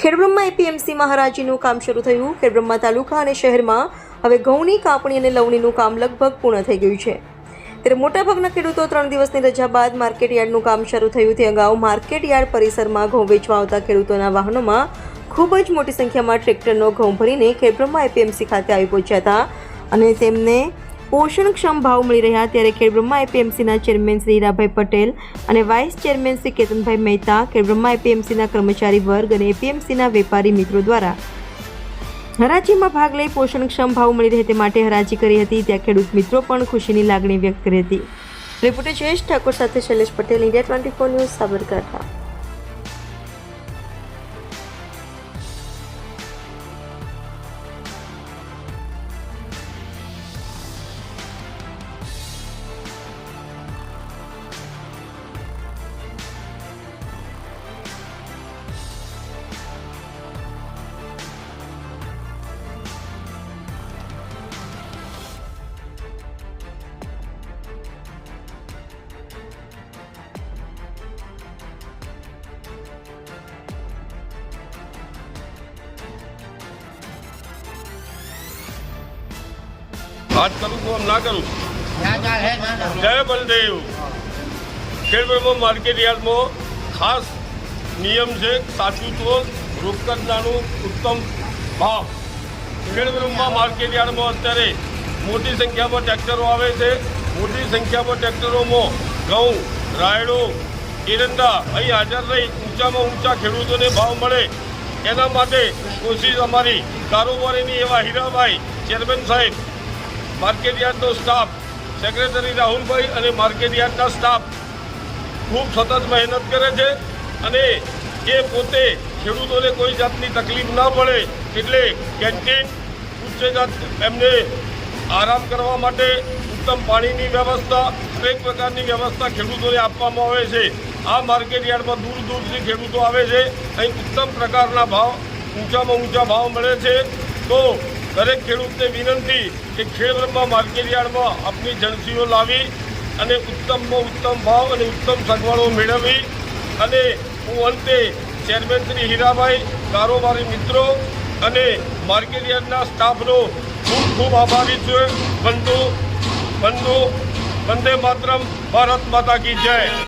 Khedbrahma APMC મહારાજીનું કામ શરૂ થયું. ખેડબ્રહ્મા તાલુકા અને શહેરમાં હવે ઘઉંની કાપણી અને લવણીનું કામ લગભગ પૂર્ણ થઈ ગયું છે. ત્યારે મોટાભાગના ખેડૂતો ત્રણ દિવસની રજા બાદ માર્કેટ યાર્ડનું કામ શરૂ થયું. તે અગાઉ માર્કેટ યાર્ડ પરિસરમાં ઘઉં વેચવા આવતા ખેડૂતોના વાહનોમાં ખૂબ જ મોટી સંખ્યામાં ટ્રેક્ટરનો ઘઉં ભરીને ખેડબ્રહ્મા એપીએમસી ખાતે આવી પહોંચ્યા હતા અને તેમને પોષણક્ષમ ભાવ મળી રહ્યા ત્યારે ખેડબ્રહ્મા એપીએમસીના ચેરમેન શ્રી હીરાભાઈ પટેલ અને વાઇસ ચેરમેન શ્રી કેતનભાઈ મહેતા ખેડબ્રહ્મા એપીએમસીના કર્મચારી વર્ગ અને એપીએમસીના વેપારી મિત્રો દ્વારા હરાજીમાં ભાગ લઈ પોષણક્ષમ ભાવ મળી રહે તે માટે હરાજી કરી હતી. ત્યાં ખેડૂત મિત્રો પણ ખુશીની લાગણી વ્યક્ત કરી હતી. રિપોર્ટર જયેશ ઠાકોર સાથે Shailesh Patel, India twenty four news, Sabarkantha. હાથ કરું તો આમ ના કરું જય બલદેવ. ખેડબ્રહ્મા માર્કેટ યાર્ડમાં ખાસ નિયમ છે સાચું તો રોકડદાનું ઉત્તમ ભાવ. ખેડબ્રહ્મા માર્કેટ યાર્ડમાં અત્યારે મોટી સંખ્યામાં ટ્રેક્ટરો આવે છે. મોટી સંખ્યામાં ટ્રેક્ટરોમાં ઘઉં રાયડો એરંડા અહીં હાજર રહી ઊંચામાં ઊંચા ખેડૂતોને ભાવ મળે. એના માટે કોશિશ અમારી કારોબારીની એવા હીરાભાઈ ચેરમેન સાહેબ માર્કેટ યાર્ડનો સ્ટાફ સેક્રેટરી રાહુલભાઈ અને માર્કેટ યાર્ડના સ્ટાફ ખૂબ સતત મહેનત કરે છે અને એ પોતે ખેડૂતોને કોઈ જાતની તકલીફ ના પડે એટલે કેન્ટીન ઉચ્ચ જાત એમને આરામ કરવા માટે ઉત્તમ પાણીની વ્યવસ્થા, દરેક પ્રકારની વ્યવસ્થા ખેડૂતોને આપવામાં આવે છે. આ માર્કેટ યાર્ડમાં દૂર દૂરથી ખેડૂતો આવે છે. અહીં ઉત્તમ પ્રકારના ભાવ, ઊંચામાં ઊંચા ભાવ મળે છે. તો દરેક ખેડૂતને વિનંતી કે ખેડબ્રહ્મા માર્કેટ યાર્ડમાં આપની જણસીઓ લાવી અને ઉત્તમમાં ઉત્તમ ભાવ અને ઉત્તમ સગવડો મેળવી. અને હું અંતે ચેરમેન શ્રી હીરાભાઈ, કારોબારી મિત્રો અને માર્કેટ સ્ટાફનો ખૂબ ખૂબ આભારી છું. બંધુ બંધુ, વંદે માતરમ, ભારત માતા કી જય.